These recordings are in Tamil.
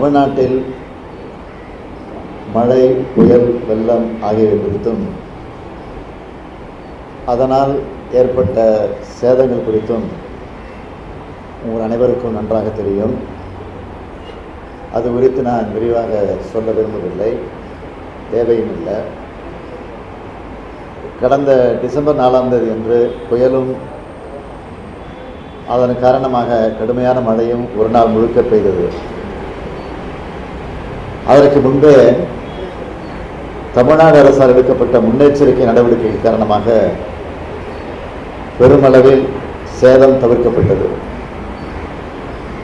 தமிழ்நாட்டில் மழை புயல் வெள்ளம் ஆகியவை குறித்தும் அதனால் ஏற்பட்ட சேதங்கள் குறித்தும் உங்கள் அனைவருக்கும் நன்றாக தெரியும். அது குறித்து நான் விரிவாக சொல்ல விரும்பவில்லை. தேவையும் இல்லை. கடந்த டிசம்பர் நாலாம் தேதி அன்று புயலும் அதன் காரணமாக கடுமையான மழையும் ஒரு நாள் முழுக்க பெய்தது. அதற்கு முன்பே தமிழ்நாடு அரசால் எடுக்கப்பட்ட முன்னெச்சரிக்கை நடவடிக்கை காரணமாக பெருமளவில் சேதம் தவிர்க்கப்பட்டது.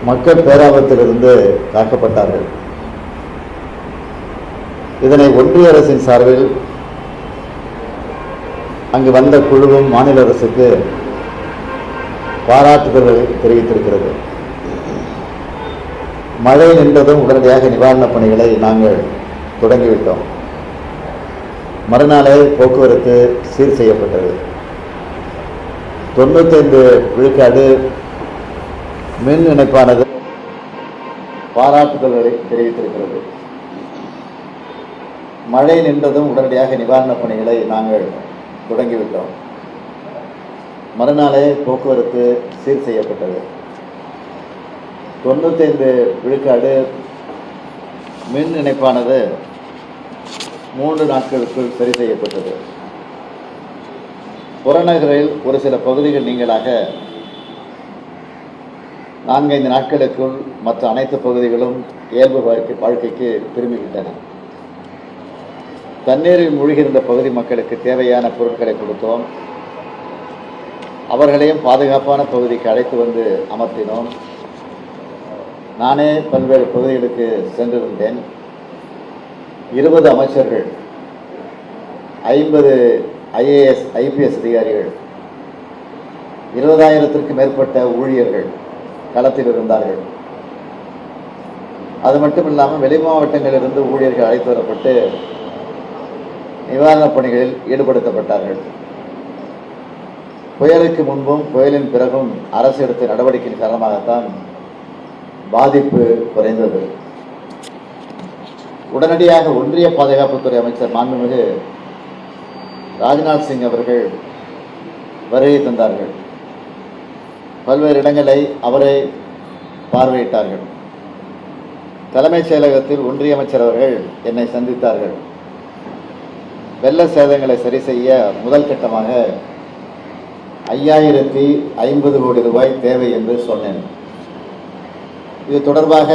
மக்கள் பேராபத்திலிருந்து காக்கப்பட்டார்கள் இதனை ஒன்றிய அரசின் சார்பில் அங்கு வந்த குழுவும் மாநில அரசுக்கு பாராட்டுதல்களை தெரிவித்திருக்கிறது. மழை நின்றதும் உடனடியாக நிவாரணப் பணிகளை நாங்கள் தொடங்கிவிட்டோம். மறுநாளே போக்குவரத்து சீர் செய்யப்பட்டது. தொண்ணூத்தைந்து விழுக்காடு மின் இணைப்பானது பாராட்டுதல்களை தெரிவித்திருக்கிறது. மழை நின்றதும் உடனடியாக நிவாரணப் பணிகளை நாங்கள் தொடங்கிவிட்டோம். மறுநாளே போக்குவரத்து சீர் செய்யப்பட்டது. தொண்ணூத்தைந்து விழுக்காடு மின் இணைப்பானது மூன்று நாட்களுக்குள் சரி செய்யப்பட்டது. புறநகரில் ஒரு சில பகுதிகள் நீங்களாக நான்கைந்து நாட்களுக்குள் மற்ற அனைத்து பகுதிகளும் இயல்பு வாழ்க்கை வாழ்க்கைக்கு திரும்பிவிட்டன. தண்ணீரில் மூழ்கியிருந்த பகுதி மக்களுக்கு தேவையான பொருட்களை கொடுத்தோம். அவர்களையும் பாதுகாப்பான பகுதிக்கு அழைத்து வந்து அமர்த்தினோம். நானே பல்வேறு பகுதிகளுக்கு சென்றிருந்தேன். இருபது அமைச்சர்கள் ஐம்பது ஐஏஎஸ் ஐபிஎஸ் அதிகாரிகள் இருபதாயிரத்திற்கு மேற்பட்ட ஊழியர்கள் களத்தில் இருந்தார்கள். அது மட்டும் இல்லாமல் வெளி மாவட்டங்களிலிருந்து ஊழியர்கள் அழைத்து வரப்பட்டு நிவாரணப் பணிகளில் ஈடுபடுத்தப்பட்டார்கள். புயலுக்கு முன்பும் புயலின் பிறகும் அரசு எடுத்த நடவடிக்கையின் காரணமாகத்தான் பாதிப்பு குறைந்தது. உடனடியாக ஒன்றிய பாதுகாப்புத்துறை அமைச்சர் மாண்புமிகு ராஜ்நாத் சிங் அவர்கள் வருகை தந்தார்கள். பல்வேறு இடங்களை அவரை பார்வையிட்டார்கள். தலைமைச் செயலகத்தில் ஒன்றிய அமைச்சர் அவர்கள் என்னை சந்தித்தார்கள். வெள்ள சேதங்களை சரி செய்ய முதல் கட்டமாக ஐயாயிரத்தி ஐம்பது கோடி ரூபாய் தேவை என்று சொன்னேன். இது தொடர்பாக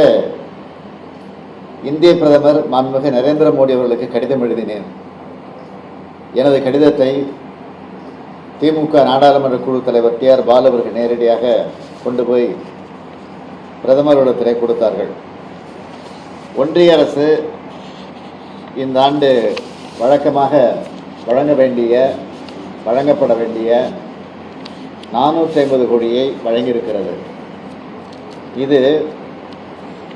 இந்திய பிரதமர் மாண்புமிகு நரேந்திர மோடி அவர்களுக்கு கடிதம் எழுதினேன். எனது கடிதத்தை திமுக நாடாளுமன்ற குழு தலைவர் டி ஆர் பாலு அவர்கள் நேரடியாக கொண்டு போய் பிரதமரிடத்திலே கொடுத்தார்கள். ஒன்றிய அரசு இந்த ஆண்டு வழக்கமாக வழங்க வேண்டிய வழங்கப்பட வேண்டிய நானூற்றி ஐம்பது கோடியை வழங்கியிருக்கிறது. இது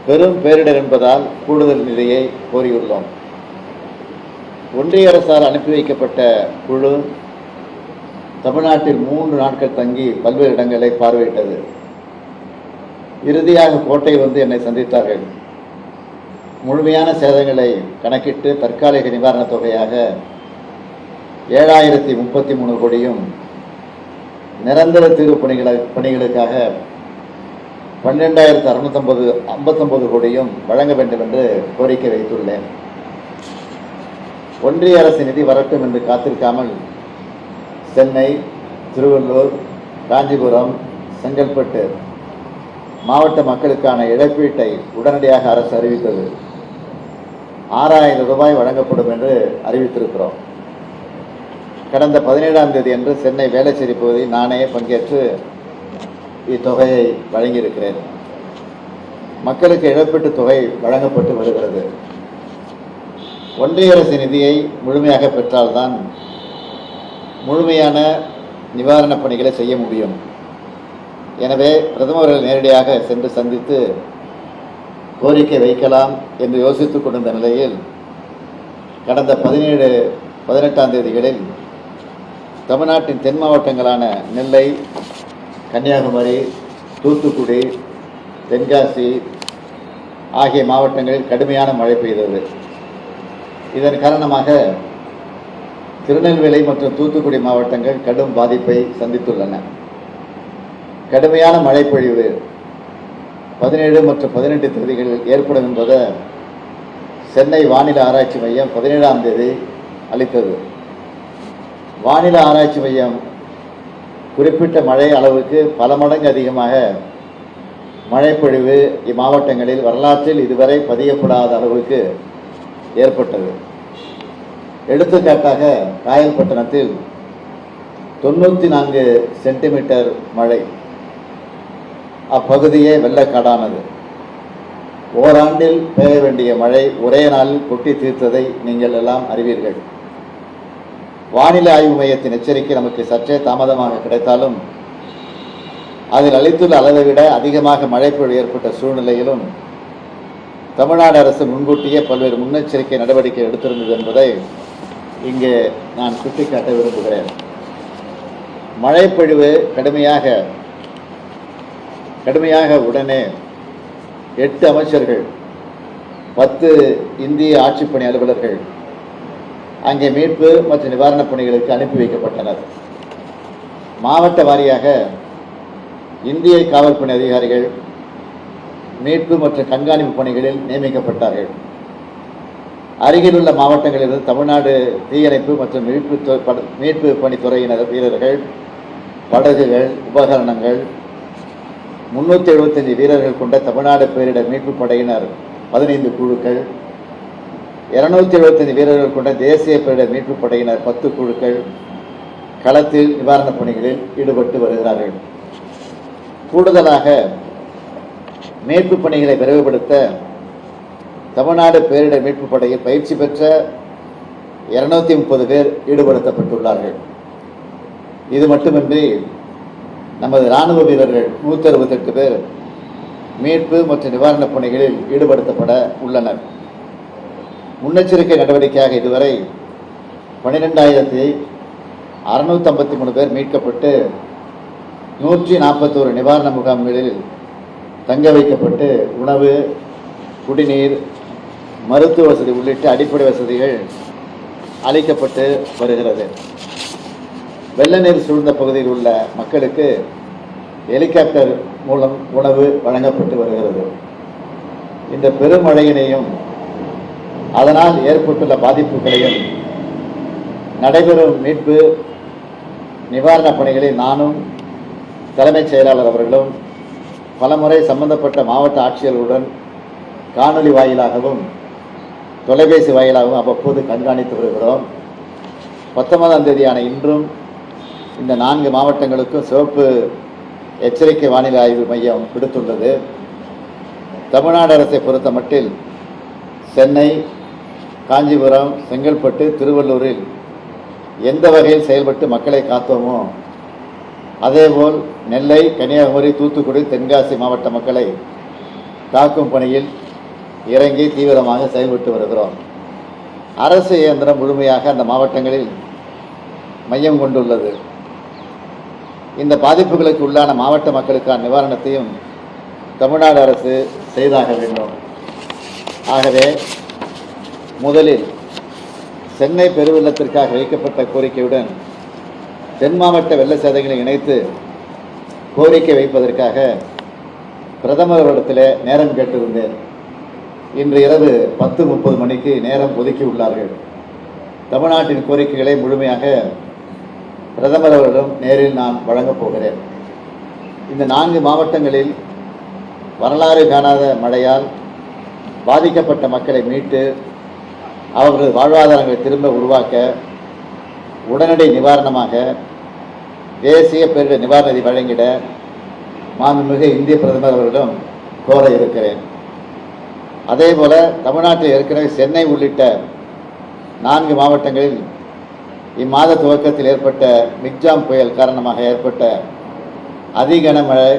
பெரும் பேரிடர் என்பதால் கூடுதல் நிதியை கோரியுள்ளோம். ஒன்றிய அரசால் அனுப்பி வைக்கப்பட்ட குழு தமிழ்நாட்டில் மூன்று நாட்கள் தங்கி பல்வேறு இடங்களை பார்வையிட்டது. இறுதியாக கோட்டை வந்து என்னை சந்தித்தார்கள். முழுமையான சேதங்களை கணக்கிட்டு தற்காலிக நிவாரணத் தொகையாக ஏழாயிரத்தி முப்பத்தி மூணு கோடியும் நிரந்தர தீர்வு பணிகளை பணிகளுக்காக பன்னிரெண்டாயிரத்து அறுநூத்தொம்பது ஐம்பத்தொம்பது கோடியும் வழங்க வேண்டும் என்று கோரிக்கை வைத்துள்ளேன். ஒன்றிய அரசு நிதி வரட்டும் என்று காத்திருக்காமல் சென்னை திருவள்ளூர் காஞ்சிபுரம் செங்கல்பட்டு மாவட்ட மக்களுக்கான இழப்பீட்டை உடனடியாக அரசு அறிவித்தது. ஆறாயிரம் ரூபாய் வழங்கப்படும் என்று அறிவித்திருக்கிறோம். கடந்த பதினேழாம் தேதி அன்று சென்னை வேளச்சேரி பகுதியில் நானே பங்கேற்று இத்தொகையை வழங்கியிருக்கிறேன். மக்களுக்கு இழப்பீட்டு தொகை வழங்கப்பட்டு வருகிறது. ஒன்றிய அரசு நிதியை முழுமையாக பெற்றால்தான் முழுமையான நிவாரணப் பணிகளை செய்ய முடியும். எனவே பிரதமர்கள் நேரடியாக சென்று சந்தித்து கோரிக்கை வைக்கலாம் என்று யோசித்துக் கொண்டிருந்த நிலையில் கடந்த பதினேழு பதினெட்டாம் தேதிகளில் தமிழ்நாட்டின் தென் மாவட்டங்களான நெல்லை கன்னியாகுமரி தூத்துக்குடி தென்காசி ஆகிய மாவட்டங்களில் கடுமையான மழை பெய்தது. இதன் காரணமாக திருநெல்வேலி மற்றும் தூத்துக்குடி மாவட்டங்கள் கடும் பாதிப்பை சந்தித்துள்ளன. கடுமையான மழை பொழிவு பதினேழு மற்றும் பதினெட்டு தேதிகளில் ஏற்படும் என்பதை சென்னை வானிலை ஆராய்ச்சி மையம் பதினேழாம் தேதி அளித்தது. வானிலை ஆராய்ச்சி மையம் குறிப்பிட்ட மழை அளவுக்கு பல மடங்கு அதிகமாக மழைப்பொழிவு இம்மாவட்டங்களில் வரலாற்றில் இதுவரை பதியப்படாத அளவுக்கு ஏற்பட்டது. எடுத்துக்காட்டாக காயல்பட்டணத்தில் தொண்ணூற்றி நான்கு சென்டிமீட்டர் மழை. அப்பகுதியே வெள்ளக்காடானது. ஓராண்டில் பெய்ய வேண்டிய மழை ஒரே நாளில் கொட்டி தீர்த்ததை நீங்கள் எல்லாம் அறிவீர்கள். வானிலை ஆய்வு மையத்தின் எச்சரிக்கை நமக்கு சற்றே தாமதமாக கிடைத்தாலும் அதில் அளித்துள்ள அளவை விட அதிகமாக மழைப்பொழிவு ஏற்பட்ட சூழ்நிலையிலும் தமிழ்நாடு அரசு முன்கூட்டியே பல்வேறு முன்னெச்சரிக்கை நடவடிக்கை எடுத்திருந்தது என்பதை இங்கே நான் சுட்டிக்காட்ட விரும்புகிறேன். மழைப்பொழிவு கடுமையாக கடுமையாக உடனே எட்டு அமைச்சர்கள் பத்து இந்திய ஆட்சிப்பணி அலுவலர்கள் அங்கே மீட்பு மற்றும் நிவாரணப் பணிகளுக்கு அனுப்பி வைக்கப்பட்டனர். மாவட்ட வாரியாக இந்திய காவல்பணி அதிகாரிகள் மீட்பு மற்றும் கண்காணிப்பு பணிகளில் நியமிக்கப்பட்டார்கள். அருகிலுள்ள மாவட்டங்களிலிருந்து தமிழ்நாடு தீயணைப்பு மற்றும் மீட்பு மீட்பு பணித்துறையினர் வீரர்கள் படகுகள் உபகரணங்கள் முன்னூற்றி எழுபத்தஞ்சு வீரர்கள் கொண்ட தமிழ்நாடு பேரிடர் மீட்பு படையினர் பதினைந்து குழுக்கள் இருநூத்தி எழுபத்தஞ்சு வீரர்கள் கொண்ட தேசிய பேரிடர் மீட்புப் படையினர் பத்து குழுக்கள் களத்தில் நிவாரணப் பணிகளில் ஈடுபட்டு வருகிறார்கள். கூடுதலாக மீட்புப் பணிகளை விரைவுபடுத்த தமிழ்நாடு பேரிடர் மீட்புப் படையில் பயிற்சி பெற்ற இருநூத்தி முப்பது பேர் ஈடுபடுத்தப்பட்டுள்ளார்கள். இது மட்டுமின்றி நமது இராணுவ வீரர்கள் நூற்றி அறுபத்தெட்டு பேர் மீட்பு மற்றும் நிவாரணப் பணிகளில் ஈடுபடுத்தப்பட உள்ளனர். முன்னெச்சரிக்கை நடவடிக்கையாக இதுவரை பன்னிரெண்டாயிரத்தி அறுநூத்தி மூணு பேர் மீட்கப்பட்டு நூற்றி நாற்பத்தோரு நிவாரண முகாம்களில் தங்க வைக்கப்பட்டு உணவு குடிநீர் மருத்துவ வசதி உள்ளிட்ட அடிப்படை வசதிகள் அளிக்கப்பட்டு வருகிறது. வெள்ள நீர் சூழ்ந்த பகுதியில் உள்ள மக்களுக்கு ஹெலிகாப்டர் மூலம் உணவு வழங்கப்பட்டு வருகிறது. இந்த பெருமழையினையும் அதனால் ஏற்பட்டுள்ள பாதிப்புகளையும் நடைபெறும் மீட்பு நிவாரணப் பணிகளில் நானும் தலைமைச் செயலாளர் அவர்களும் பலமுறை சம்பந்தப்பட்ட மாவட்ட ஆட்சியர்களுடன் காணொளி வாயிலாகவும் தொலைபேசி வாயிலாகவும் அவ்வப்போது கண்காணித்து வருகிறோம். பத்தொன்பதாம் தேதியான இன்றும் இந்த நான்கு மாவட்டங்களுக்கும் சிவப்பு எச்சரிக்கை வானிலை ஆய்வு மையம் விடுத்துள்ளது. தமிழ்நாடு அரசை பொறுத்த மட்டில் சென்னை காஞ்சிபுரம் செங்கல்பட்டு திருவள்ளூரில் எந்த வகையில் செயல்பட்டு மக்களை காத்தோமோ அதேபோல் நெல்லை கன்னியாகுமரி தூத்துக்குடி தென்காசி மாவட்ட மக்களை காக்கும் பணியில் இறங்கி தீவிரமாக செயல்பட்டு வருகிறோம். அரசு இயந்திரம் முழுமையாக அந்த மாவட்டங்களில் மையம் கொண்டுள்ளது. இந்த பாதிப்புகளுக்கு உள்ளான மாவட்ட மக்களுக்கான நிவாரணத்தையும் தமிழ்நாடு அரசு செய்தாக வேண்டும். ஆகவே முதலில் சென்னை பெருவெள்ளத்திற்காக வைக்கப்பட்ட கோரிக்கையுடன் தென் மாவட்ட வெள்ள சேதங்களை இணைத்து கோரிக்கை வைப்பதற்காக பிரதமர் இடத்தில் நேரம் கேட்டிருந்தேன் இன்று இரவு பத்து முப்பது மணிக்கு நேரம் ஒதுக்கி உள்ளார்கள். தமிழ்நாட்டின் கோரிக்கைகளை முழுமையாக பிரதமர் அவரிடம் நேரில் நான் வழங்கப் போகிறேன். இந்த நான்கு மாவட்டங்களில் வரலாறு காணாத மழையால் பாதிக்கப்பட்ட மக்களை மீட்டு அவர்கள் வாழ்வாதாரங்களை திரும்ப உருவாக்க உடனடி நிவாரணமாக தேசிய பேரிடர் நிவாரண நிதி வழங்கிட மாண்புமிகு இந்திய பிரதமர் அவர்களிடம் கோர இருக்கிறேன். அதேபோல தமிழ்நாட்டில் ஏற்கனவே சென்னை உள்ளிட்ட நான்கு மாவட்டங்களில் இம்மாத துவக்கத்தில் ஏற்பட்ட மிக்ஜாம் புயல் காரணமாக ஏற்பட்ட அதிகன மழை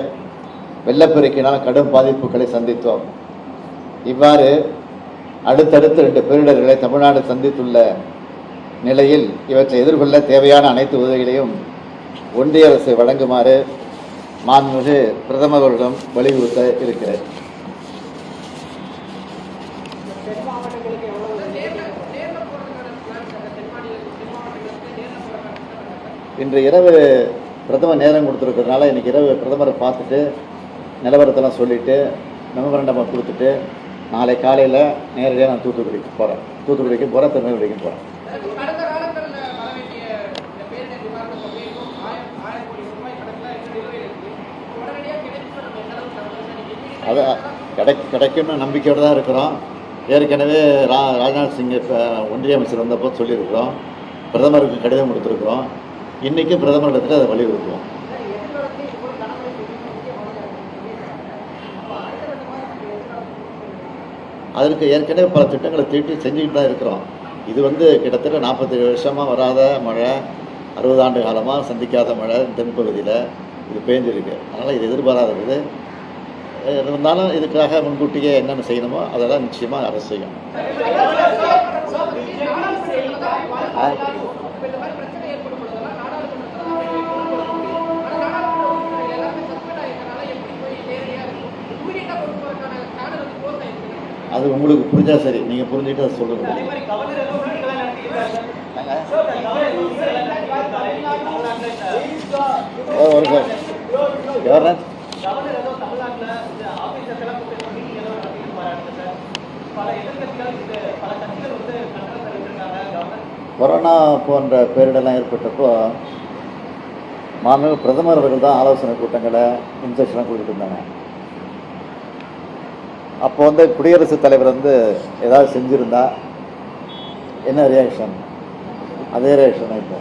வெள்ளப்பெருக்கினால் கடும் பாதிப்புகளை சந்தித்தோம். இவ்வாறு அடுத்தடுத்து ரெண்டு பேரிடர்களை தமிழ்நாடு சந்தித்துள்ள நிலையில் இவற்றை எதிர்கொள்ள தேவையான அனைத்து உதவிகளையும் ஒன்றிய அரசு வழங்குமாறு மாண்புமிகு பிரதமர்களிடம் வலியுறுத்த இருக்கிறேன். இன்று இரவு பிரதமர் நேரம் கொடுத்துருக்கிறதுனால இன்றைக்கி இரவு பிரதமரை பார்த்துட்டு நிலவரத்தெல்லாம் சொல்லிட்டு மெமரண்டமாக கொடுத்துட்டு நாளை காலையில் நேரடியாக நான் தூத்துக்குடிக்கு போகிறேன் தூத்துக்குடிக்கு போகிறேன் திருநெல்வேலிக்கும் போகிறேன் அது கிடை கிடைக்கும்னு நம்பிக்கையோடு தான் இருக்கிறோம். ஏற்கனவே ரா ராஜ்நாத் சிங் இப்போ ஒன்றிய அமைச்சர் வந்தப்போ சொல்லியிருக்கிறோம். பிரதமருக்கு கடிதம் கொடுத்துருக்குறோம். இன்றைக்கும் பிரதமரிடத்தில் அதை வலியுறுத்துவோம் எதிர்காலத்தில் இது போல கணக்கு முக்கியமானதாக அப்போ அடுத்த கட்டமாக நமக்கு எதிர்காலம் அதற்கு ஏற்கனவே பல திட்டங்களை தீட்டி செஞ்சுக்கிட்டு தான் இருக்கிறோம் இது வந்து கிட்டத்தட்ட நாற்பத்தேழு வருஷமாக வராத மழை அறுபது ஆண்டு காலமாக சந்திக்காத மழை தென்பகுதியில் இது பேஞ்சிருக்கு அதனால் இது எதிர்பாராதது அஹ் இருந்தாலும் இதுக்காக முன்கூட்டியே என்னென்ன செய்யணுமோ அதெல்லாம் நிச்சயமாக அரசு செய்யும் அது உங்களுக்கு புரிஞ்சா சரி. நீங்கள் புரிஞ்சுக்கிட்டு அதை சொல்லுங்கள் ஒரு சார் கொரோனா போன்ற பேரிடெல்லாம் ஏற்பட்டப்போ மாநில பிரதமர் அவர்கள் தான் ஆலோசனை கூட்டங்களை இன்ஸ்ட்ரக்ஷன்லாம் கொடுத்துட்டு இருந்தாங்க. அப்போ வந்து குடியரசுத் தலைவர் வந்து ஏதாவது செஞ்சுருந்தா என்ன ரியாக்ஷன் அதே ரியாக்ஷன் இப்போ